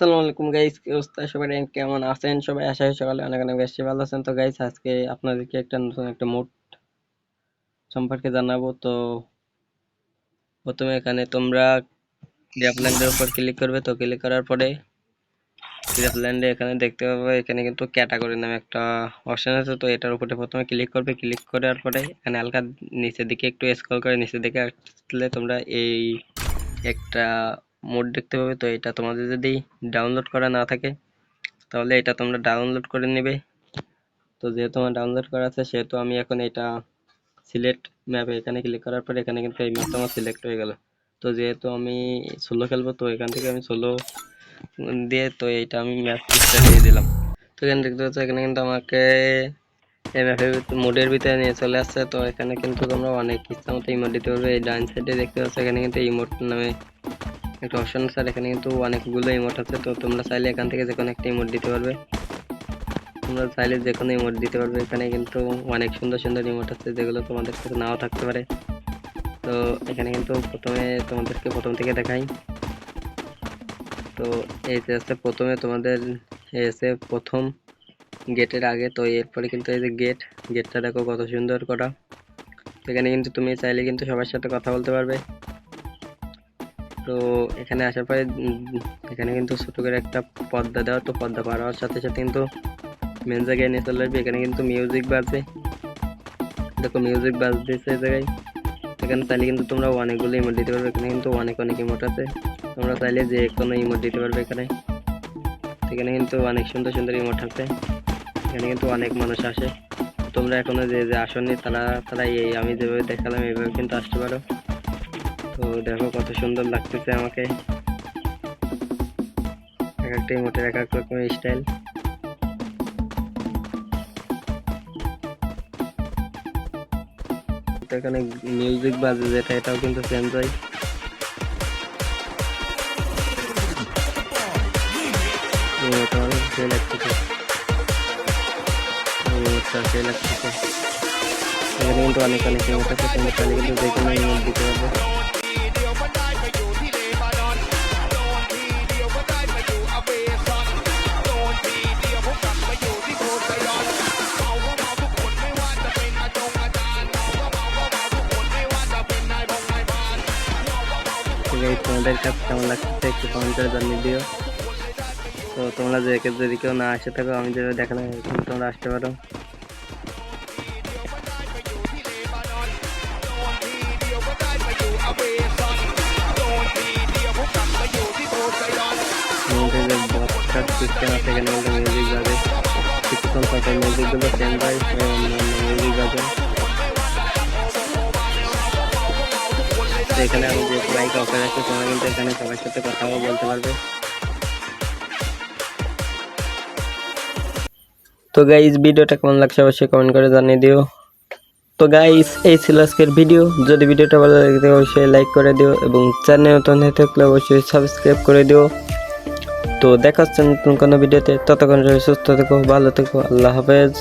আসসালামু আলাইকুম গাইস অবস্থা? সবাই কেমন আছেন? সবাই আশা করি সকালে অনেক অনেক বেশি ভালো আছেন। তো গাইস আজকে আপনাদেরকে একটা নতুন একটা মোড সম্পর্কে জানাব। তো প্রথমে এখানে তোমরা গ্রাফল্যান্ডের উপর ক্লিক করবে, তো ক্লিক করার পরে গ্রাফল্যান্ডে এখানে দেখতে পাবে, এখানে কিন্তু ক্যাটাগরি নামে একটা অপশন আছে। তো এটার উপরে প্রথমে ক্লিক করবে। ক্লিক করার পরে এখানে হালকা নিচের দিকে একটু স্ক্রল করে নিচের দিকে আসলে তোমরা এই একটা মোড দেখতে পাবে, তো এটা তোমাদের যদি ডাউনলোড করা না থাকে, তাহলে এটা তোমরা ডাউনলোড করে নেবে। তো যেহেতু আমার ডাউনলোড করা আছে, সেহেতু আমি এখন এটা সিলেক্ট ম্যাপে এখানে ক্লিক করার পরে এখানে কিন্তু এই ম্যাপটা আমার সিলেক্ট হয়ে গেল। তো যেহেতু আমি সোলো খেলব, তো এখান থেকে আমি সোলো দিয়ে, তো এইটা আমি ম্যাপ দিয়ে দিলাম। তো এখানে দেখতে পাচ্ছ, এখানে কিন্তু আমাকে এই ম্যাপের মোডের ভিতরে নিয়ে চলে আসছে। তো এখানে কিন্তু তোমরা অনেক ইচ্ছা মতো ইমোট দিতে পারবে। এই ডান সাইডে দেখতে পাচ্ছ, এখানে কিন্তু ইমোট নামে একটা অপশন আর এখানে কিন্তু অনেকগুলো ইমোট আছে। তো তোমরা চাইলে এখান থেকে যে কোনো একটা ইমোট দিতে পারবে। তোমরা চাইলে যে কোনো ইমোট দিতে পারবে। এখানে কিন্তু অনেক সুন্দর সুন্দর ইমোট আছে, যেগুলো তোমাদের কাছে নাও থাকতে পারে। তো এখানে কিন্তু প্রথমে তোমাদেরকে প্রথম থেকে দেখাই। তো এই যে আছে, প্রথমে তোমাদের এসে প্রথম গেটের আগে, তো এরপরে কিন্তু এই যে গেট, গেটটা দেখো কত সুন্দর করা এখানে কিন্তু তুমি চাইলে কিন্তু সবার সাথে কথা বলতে পারবে। তো এখানে আসার পরে এখানে কিন্তু ছোট করে একটা পর্দা দেওয়া, তো পর্দা পার হওয়ার সাথে সাথে কিন্তু মেন জায়গায় নিয়ে চলে আসবে। এখানে কিন্তু মিউজিক বাজবে দেখো মিউজিক বাজতেছে এই জায়গায়। এখানে চাইলে কিন্তু তোমরা অনেকগুলো ইমোট দিতে পারবে। এখানে কিন্তু অনেক অনেক ইমোট আছে। তোমরা চাইলে যে কোনো ইমোট দিতে পারবে এখানে। এখানে কিন্তু অনেক সুন্দর সুন্দর ইমোট আছে। এখানে কিন্তু অনেক মানুষ আসে। তোমরা এখনও যে যে আসনি, তারা তারা এই, আমি যেভাবে দেখালাম, এইভাবে কিন্তু আসতে পারো। তো দেখো কত সুন্দর লাগতেছে আমাকে। এক একটা ইমোটের এক এক রকমের স্টাইল এখানে মিউজিক বাজে যেটা, এটাও কিন্তু চেঞ্জ হয় ভালো লাগতেছে। সেই লাগতেছে। এখানে কিন্তু অনেক অনেক ইমোট আছে, তোমরা চাইলে কিন্তু যে কোনো ইমোট দিতে পারবে তো guys, তোমাদের কাছে কেমন লাগছে একটু কমেন্ট করে জানিয়ে দিও। তো তোমরা যে যদি কেউ না আসে থাকো আমি যেভাবে দেখালাম তোমরা আসতে পারো। সিস্টেম মিউজিক কিছুক্ষণ চেঞ্জ হয় মিউজিক এখানে আমি যে মাইক অফ করে রাখছি তোমরা কিন্তু এখানে সবার সাথে কথাও বলতে পারবে। তো গাইজ ভিডিওটা কেমন লাগছে অবশ্যই কমেন্ট করে জানিয়ে দিও। তো গাইস এই ছিল আজকের ভিডিও যদি ভিডিওটা ভালো লাগে অবশ্যই লাইক করে দিও এবং চ্যানেল নতুন হয়ে থাকলে অবশ্যই সাবস্ক্রাইব করে দিও। তো দেখা হচ্ছে নতুন কোনো ভিডিওতে ততক্ষণ সুস্থ থেকো, ভালো থেকো, আল্লাহ হাফেজ।